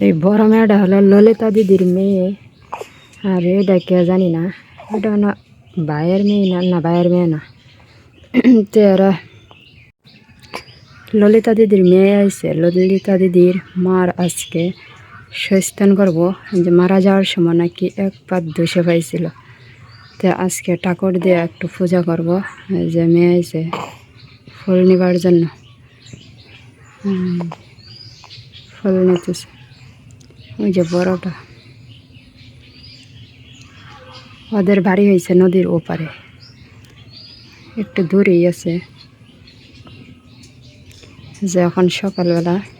এই বড় মেয়েটা হলো ললিতা দিদির মেয়ে। আর এটা কে জানি না। এটা না ভাইয়ের মেয়ে না না ভাইয়ের মেয়ে না। তো এরা ললিতা দিদির মেয়ে আছে। ললিতা দিদির মার আজকে সস্থান করব। যে মারা যাওয়ার সময় নাকি এক পাত দুশো পাইছিল। তো আজকে ঠাকুর দিয়ে একটু পূজা করব। যে মেয়ে আছে ফুল নিবার জন্য। ফুল নিতেছে। ওই যে বড়টা। ওদের বাড়ি হয়েছে নদীর ওপারে। একটু দূরেই আছে। যে এখন সকালবেলা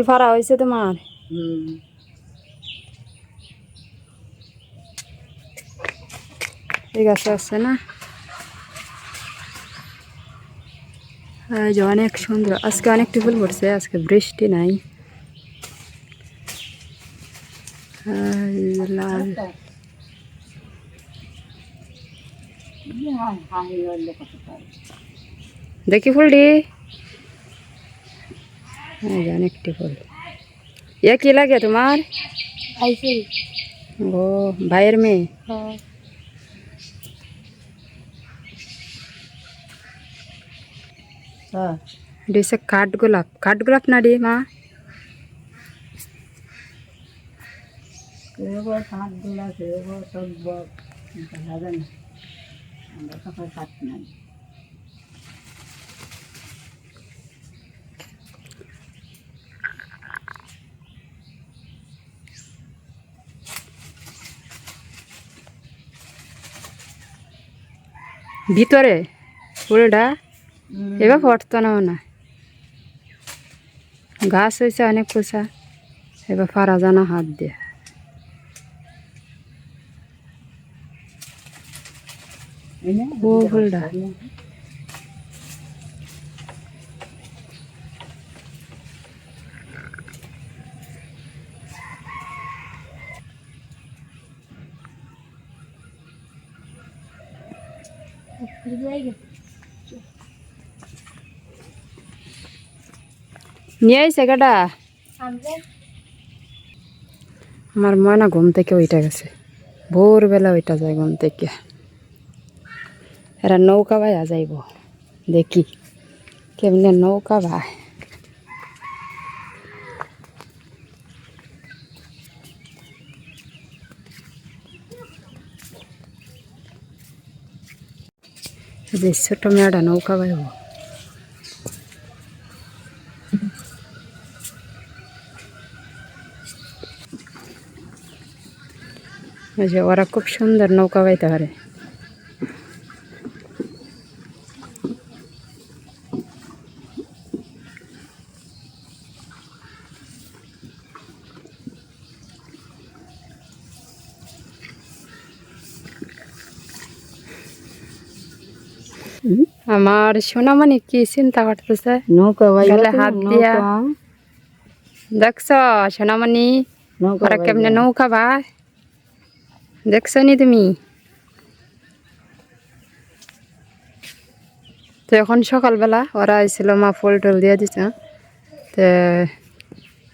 ফুল ফাড়া হয়েছে তোমার এই গাছে আছে না এই যে অনেক সুন্দর আজকে অনেকটি ফুল পড়ছে আজকে বৃষ্টি নাই এই যে লাল দেখি ফুলটি এই যে অনেকটি ফুল। এ কি লাগে তোমার? ও ভাইয়ের মেয়ে? এটা হচ্ছে কাঠগোলাপ কাঠগোলাপ না রে মা? ভিতরে ফুলটা এবার ফটতো না। না গাছ হয়েছে অনেক পোষা। এবার ফারা জানা হাত দিয়ে। ফুলটা। নিয়ে আইসে কাটা? আমার ময়না ঘুম থেকে ওইটা গেছে। ভোরবেলা ওইটা যায় ঘুম থেকে। এরা নৌকা বায়া যাইব। দেখি কেমনে নৌকা ভাই যে ছোট মেয়েটা নৌকা বাইব। ওরা খুব সুন্দর নৌকা বাইতে পারে। আমার সোনামণি কি চিন্তা করতেছে? নৌকা হাত দিয়া। দেখছ সোনামণি? ওরা কেমনে নৌকা। ভাই? দেখছ নি তুমি? তো এখন সকালবেলা ওরা আইছিল মা ফুল টুল দিয়ে দিছে। তো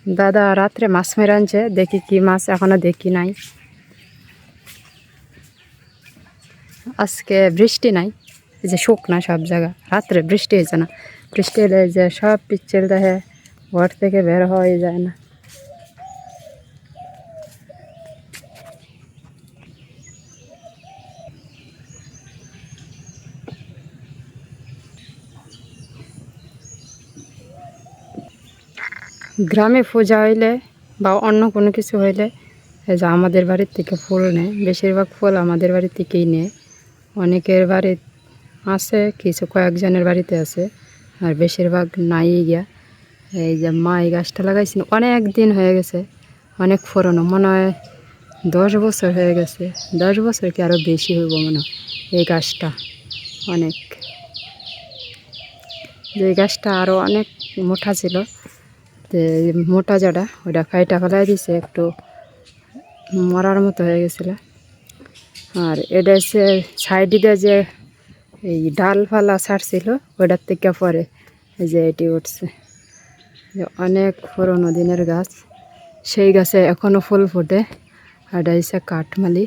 দাদা রাত্রে মাছ মেরে আনছে দেখি কি মাছ এখনও দেখি নাই। আজকে বৃষ্টি নাই। এই যে শুকনা সব জায়গা। রাত্রে বৃষ্টি হয়েছে না। বৃষ্টি হলে যে সব পিচ্ছিল দেখে ঘর থেকে বের হওয়াই যায় না। গ্রামে পূজা হইলে বা অন্য কোনো কিছু হইলে যে আমাদের বাড়ির থেকে ফুল নেয়। বেশিরভাগ ফুল আমাদের বাড়ি থেকেই নেয়। অনেকের বাড়ি আছে, কিছু কয়েকজনের বাড়িতে আছে, আর বেশিরভাগ নাই গিয়া। এই যে মা এই গাছটা লাগাইছিল অনেক দিন হয়ে গেছে, অনেক পুরনো, মনে হয় দশ বছর হয়ে গেছে। দশ বছর কি আরও বেশি হইব মনে এই গাছটা, অনেক। যে গাছটা আরও অনেক মোটা ছিল এই মোটা জড়া ওটা কাইটা ফেলাই দিছে, একটু মরার মতো হয়ে গেছিল। আর এটা হচ্ছে সাইডে যে এই ডালপালা ছাড়ছিল ওটার থেকে পরে এই যে এটি উঠছে। অনেক পুরোনো দিনের গাছ, সেই গাছে এখনও ফুল ফোটে। আর হচ্ছে কাঠমালি।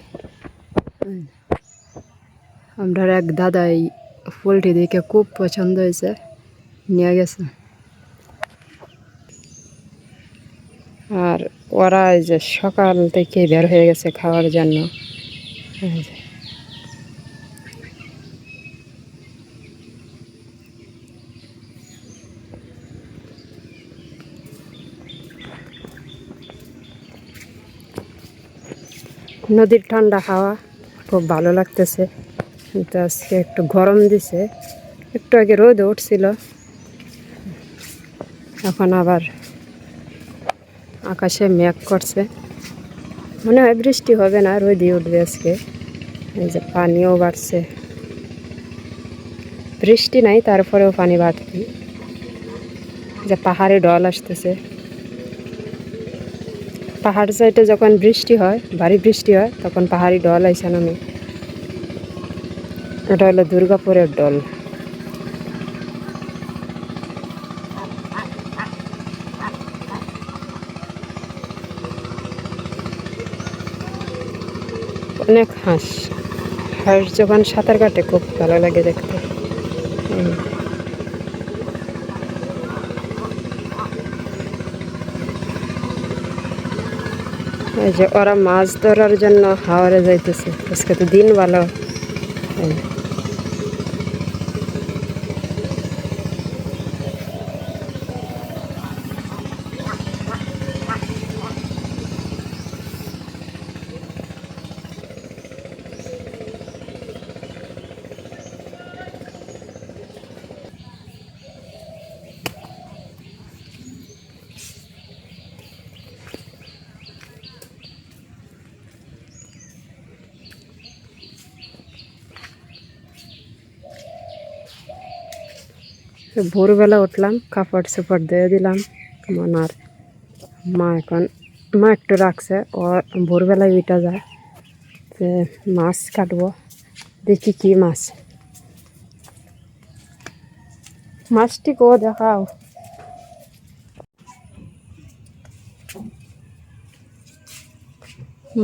আমরা এক দাদা এই ফুলটি দেখে খুব পছন্দ হয়েছে, নিয়ে গেছে। আর ওরা এই যে সকাল থেকে বের হয়ে গেছে খাওয়ার জন্য। নদীর ঠান্ডা হাওয়া, খুব ভালো লাগতেছে। কিন্তু আজকে একটু গরম দিছে। একটু আগে রোদ উঠছিল। এখন আবার আকাশে মেঘ করছে। মনে হয় বৃষ্টি হবে না রোদই উঠবে আজকে। এই যে পানিও বাড়ছে। বৃষ্টি নাই, তারপরেও পানি বাড়তি যে পাহাড়ে ডল আসতেছে। পাহাড় সাইডে যখন বৃষ্টি হয়, ভারী বৃষ্টি হয়, তখন পাহাড়ি ডল আইসা নামে। এটা হলো দুর্গাপুরের ডল অনেক হাঁস। হাঁস যখন সাঁতার কাটে, খুব ভালো লাগে দেখতে। যে ওরা মাছ ধরার জন্য হাওড়ে যাইতেছে। আজকে তো দিন ভালো ভোরবেলা উঠলাম, কাপড় চোপড় দিয়ে দিলাম। মনার মা এখন, মা একটু রাখছে, ও ভোরবেলায় উঠা যায়, যে মাছ কাটবো, দেখি কি মাছ। মাছটি কো দেখাও।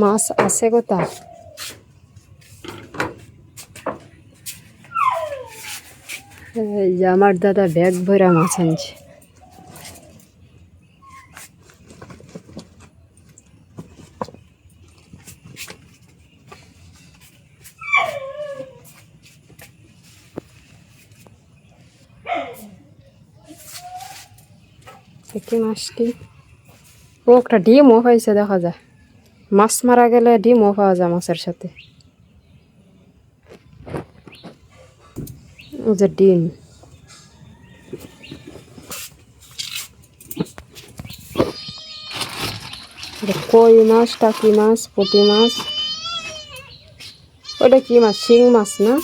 মাছ আছে কোথা এই যে আমার দাদা ব্যাগ ভরা মাছ আনছে। কি মাছটি ও, একটা ডিমও হয়েছে, দেখা যায়। মাছ মারা গেলে ডিমও পাওয়া যায় মাছের সাথে। যে ডিম। কই মাছ, টাকি মাছ, পুঁটি মাছ? ওটা কি মাছ? শিং মাছ না?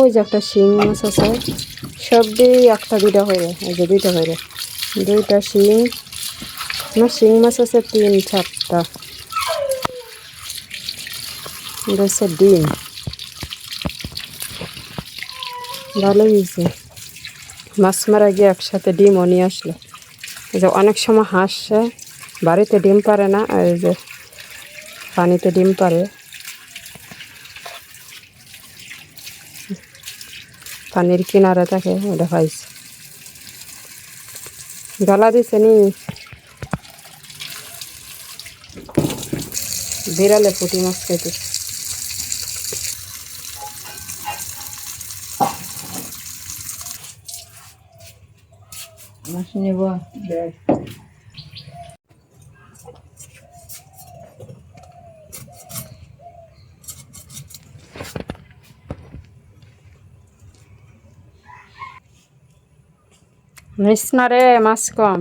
ওই যে একটা শিং মাছ আছে। সবই একটা, দুইটা হয়ে এই যে দুইটা হয়ে দুইটা শিং। না, শিং মাছ আছে তিন, চারটা। ডিম। ভালো হয়েছে। মাছ মারা গিয়ে একসাথে ডিমও নিয়ে আসলো। যে অনেক সময় হাঁসছে বাড়িতে ডিম পারে না, আর যে পানিতে ডিম পারে। পানির কিনারে থাকে, ওটা পাইছে। গলা দিছে নি। বিড়ালে পুঁটি মাছ খাইতে নেব। নিস না রে মাছ কম।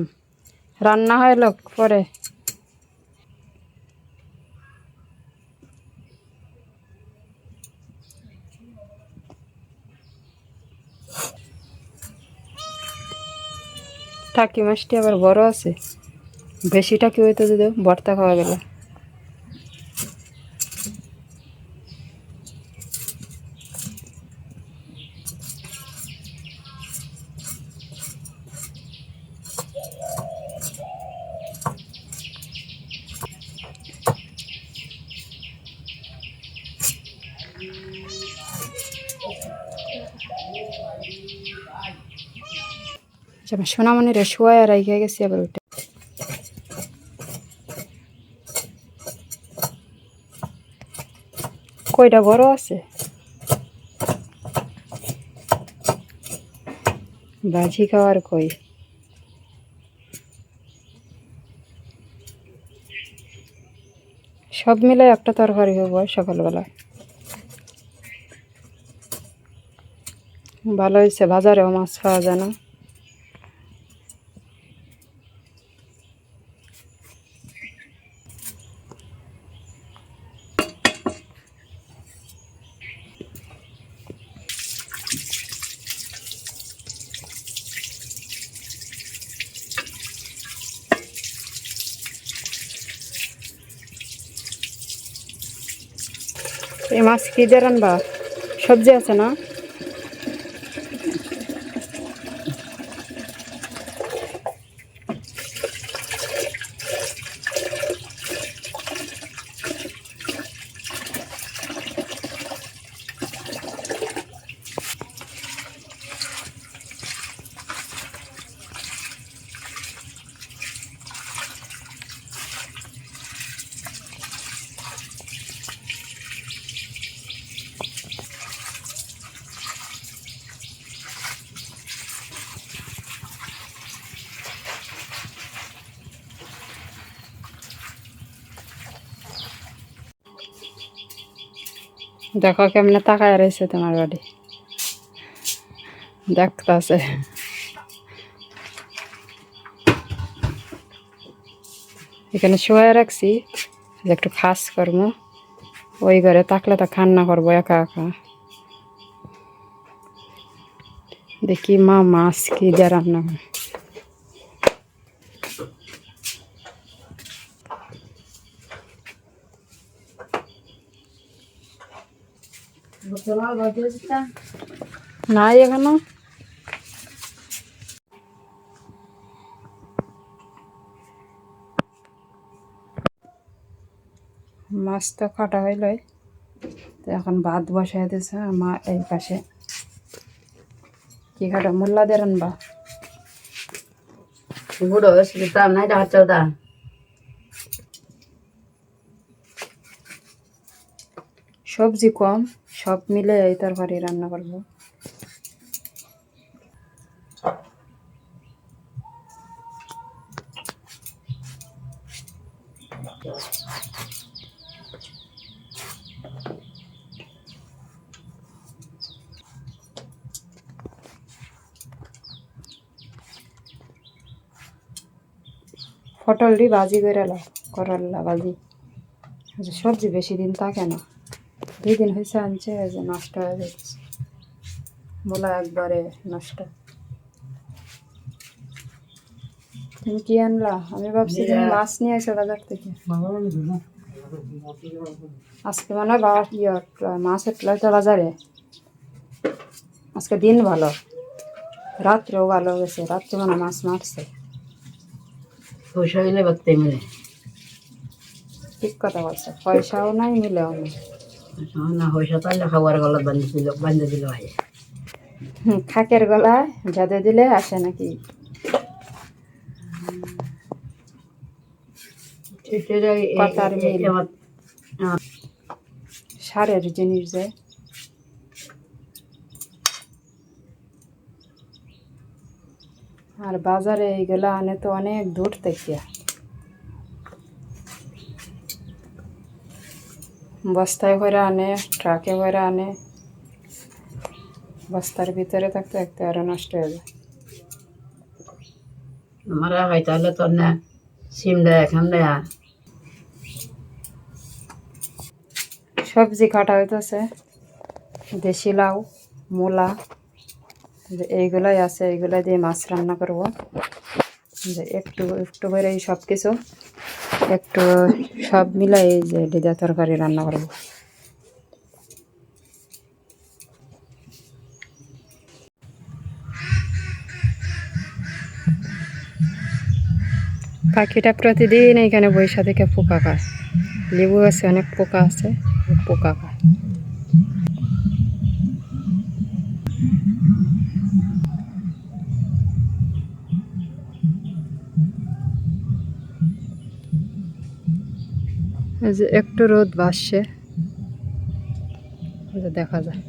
রান্না হয় লোক পরে। টাকি মাছটি আবার বড় আছে। বেশি টাকি হইতে যদি ভর্তা খাওয়া গেল। সোনামণির শোয়া রাইখে গেছি আবার ওইটা। কয়টা বড় আছে? ভাজি খাওয়ার কই? সব মিলে একটা তরকারি হব সকালবেলা। ভালো হয়েছে বাজারেও মাছ পাওয়া যায় না। এই মাছ কি দিয়ে রানবা? সবজি আছে না? দেখো কেমনে তাকায় রয়েছে তোমার বাড়ি দেখতেছে। এখানে শোয়া রাখছি, যে একটু খাস করব। ওই ঘরে থাকলে তো খান্না করব একা একা। দেখি মা মাছ কি দিয়ে রান্না করে। নাই এখনও। মাছ তো কাটা হইলই তো এখন ভাত বসাই দিছে মা এই পাশে। কি কাটা? মোল্লা দিয়ে রানবা? বুড়ো দাম নাই ডাক চৌদা। সবজি কম। সব মিলে এই তরকারি রান্না করব। পটল দি ভাজি করে করল্লা ভাজি। আচ্ছা, সবজি বেশি দিন থাকে না। দুই দিন হয়েছে আনছে যে নষ্ট হয়ে যাচ্ছে মোলা একবারে নষ্ট। তুমি কি আনলা? আমি ভাবছি তুমি মাছ নিয়ে এসো বাজার থেকে। আজকে মনে হয় বাবা ইয়ে মাছের প্লেটটা বাজারে। আজকে দিন ভালো। রাত্রেও ভালো গেছে রাত্রে মানে মাছ মারছে। পয়সা হইলে বাড়তে মিলে। ঠিক কথা বলছে। পয়সাও নাই মিলেও নাই। না পয়সা বান্ধে দিল ভাই খাকের গলায় যাদে দিলে আসে নাকি? সারের জিনিস যে। আর বাজারে এইগুলো আনে তো অনেক দূর থেকে। বস্তায় করে আনে ট্রাকে করে আনে। বস্তার ভিতরে থাকতে থাকতে আরও নষ্ট হয়ে যায়। মারা হয় তাহলে না সিম দেয় এখান দেয়া। সবজি কাটা হইতেছে। দেশি লাউ মূলা এইগুলাই আছে এইগুলা দিয়ে মাছ রান্না করব। যে একটু একটু করে এই সব কিছু একটু সব মিলাই যে ডিদা তরকারি রান্না করব। পাখিটা প্রতিদিন এখানে বৈশা থেকে পোকা খায়। লেবু আছে অনেক পোকা আছে, পোকা যে একটু রোদ বাসছে। দেখা যায়।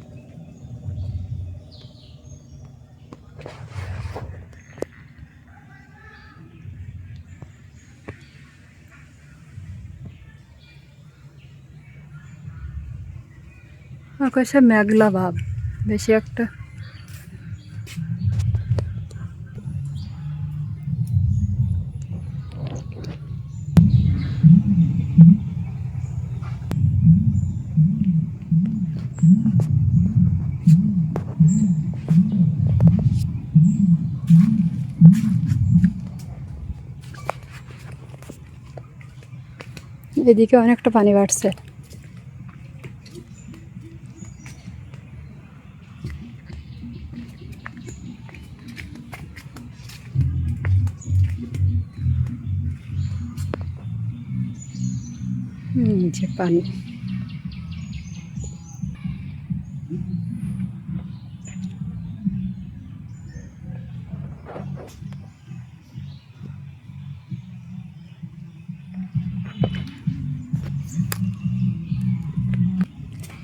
আকাশে মেঘলা ভাব বেশি একটা এদিকে অনেকটা পানি বাড়ছে। যে পানি।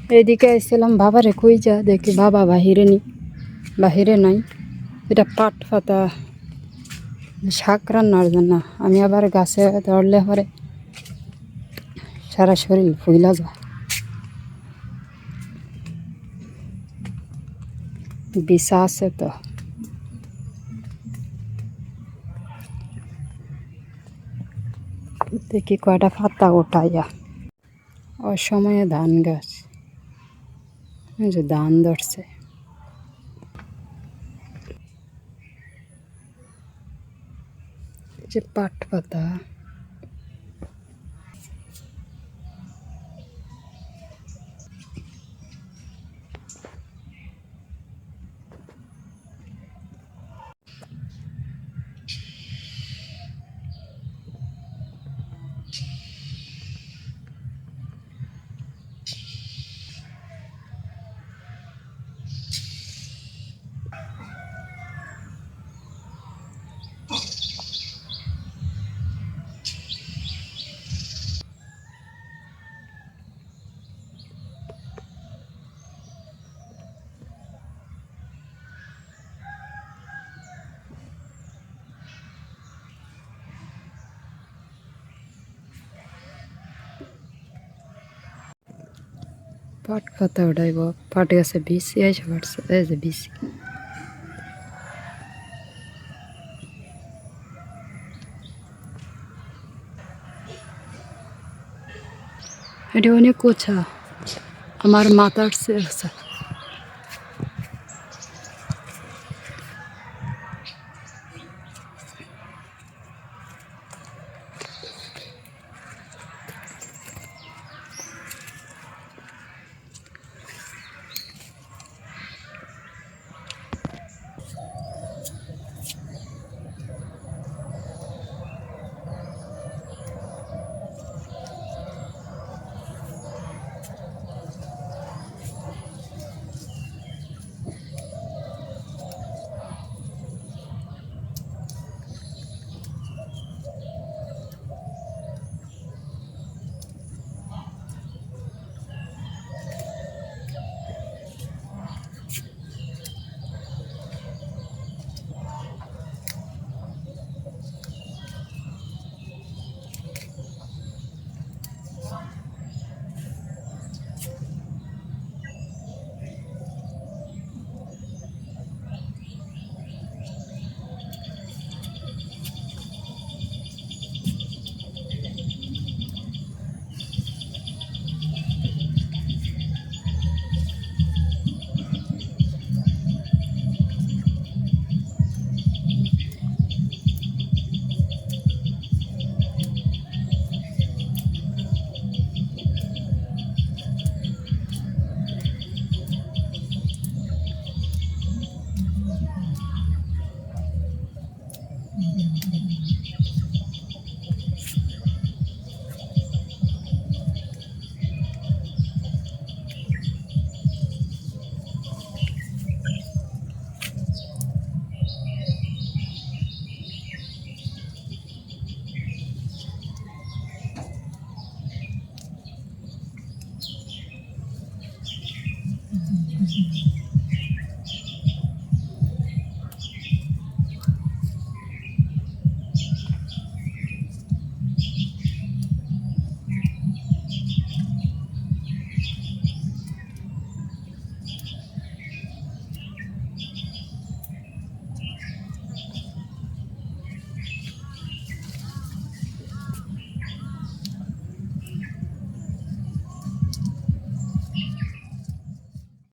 এইদিকে এসেছিলাম বাবারে কই যা? দেখি বাবা বাহিরে নি বাহিরে নাই। এটা পাট পাতা, শাক রান্নার জন্য। আমি আবার গাছে ধরলে পরে সারা শরীর ফুইলা যায়। বিষা আছে তো। দেখি কয়টা পাতা ওঠাইয়া। অসময়ে ধান গাছ। যে ধান ধরছে এই যে পাট পাতা পাতা উঠাইব। পাট গাছে বিষ এসে পাটছে এই যে বিষ এটা অনেক কোছা আমার মাথার আছে